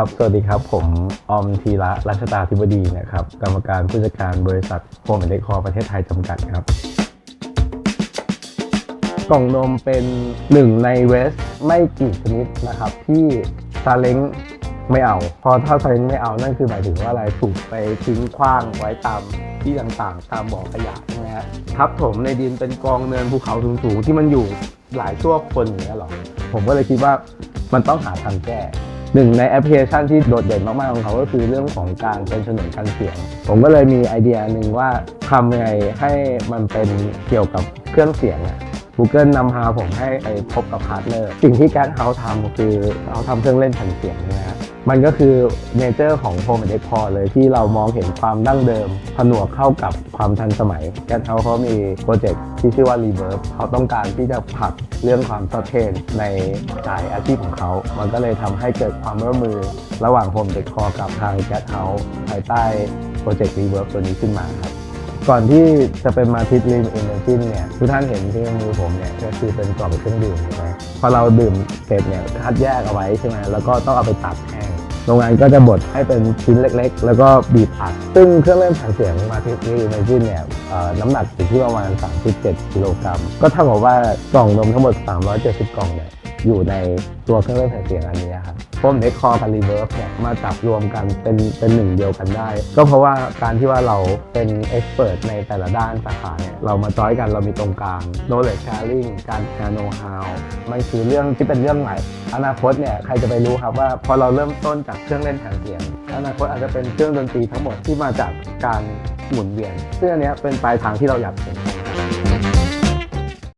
ครับ สวัสดีครับ ผมออมทีละรัชตาธิบดีนะครับ กรรมการผู้จัดการบริษัทโฮมเด็กคอประเทศไทยจำกัดครับ กล่องนมเป็นหนึ่งในเวสไม่กี่ชนิดนะครับ ที่ซาเล้งไม่เอา พอถ้าซาเล้งไม่เอานั่นคือหมายถึงว่าอะไรถูกไปทิ้งขว้างไว้ตามที่ต่างๆ ตามบ่อขยะใช่ไหมฮะทับถมในดินเป็นกองเนินภูเขาสูงๆที่มันอยู่หลายชั่วคนอย่างเงี้ยหรอผมก็เลยคิดว่ามันต้องหาทางแก้ หนึ่งในแอปพลิเคชันที่โดดเด่นมากๆของเขาก็คือเรื่องของการเป็นฉนวนกันเสียง ผมก็เลยมีไอเดียหนึ่งว่าทำยังไงให้มันเป็นเกี่ยวกับเครื่องเสียงอะ Google นำพาผมให้ไปพบกับพาร์ทเนอร์ สิ่งที่แก t เฮาทำคือเขาทำเครื่องเล่นแผ่นเสียงนะฮะมั มันก็คือเนเจอร์ของ Home and Decor เลยที่เรามองเห็นความดั้งเดิม ผนวกเข้ากับความทันสมัยแก t เฮาเขามีโปรเจกต์ที่ชื่อว่า Reverb เขาต้องการที่จะผลักเรื่องความสะเทนในสายอาชีพของเขา มันก็เลยทำให้เกิดความร่วมมือระหว่าง Home Decor กับทาง g a t House ภายใต้โปรเจกต์ Reverb ตัวนี้ขึ้นมาครับก่อนที่จะเป็นมาทิตลิมอินเนจินเนี่ยทุกท่านเห็นที่มือผมเนี่ยก็คือเป็นกล่องเครื่องดื่มใช่ไหมพอเราดื่มเสร็จเนี่ยคัดแยกเอาไว้ใช่ไหมแล้วก็ต้องเอาไปตัดแห้ง โรงงานก็จะบดให้เป็นชิ้นเล็ก ๆ แล้วก็บีบอัด ซึ่งเครื่องเล่นแผ่นเสียงมาทิสนี่ในเนจินเนี่ยน้ำหนักอยู่ที่ประมาณ 37กิโลกรัม ก็เท่ากับว่ากล่องนมทั้งหมด 370 กล่องเนี่ยอยู่ในตัวเครื่องเล่นแผ่นเสียงอันนี้ครับ พวกเด็กคอกับรีเวิร์ฟเนี่ยมาจับรวมกันเป็นเป็นหนึ่งเดียวกันได้ ก็เพราะว่าการที่ว่าเราเป็นเอ็กซ์เพรสในแต่ละด้านสาขาเนี่ยเรามาจอยกันเรามีตรงกลาง knowledge sharing การแชร์ know how มันคือเรื่องที่เป็นเรื่องใหม่ อนาคตเนี่ยใครจะไปรู้ครับว่าพอเราเริ่มต้นจากเครื่องเล่นแผ่นเสียง อนาคตอาจจะเป็นเครื่องดนตรีทั้งหมดที่มาจากการหมุนเวียนซึ่งอันนี้เป็นปลายทางที่เราอยากเห็น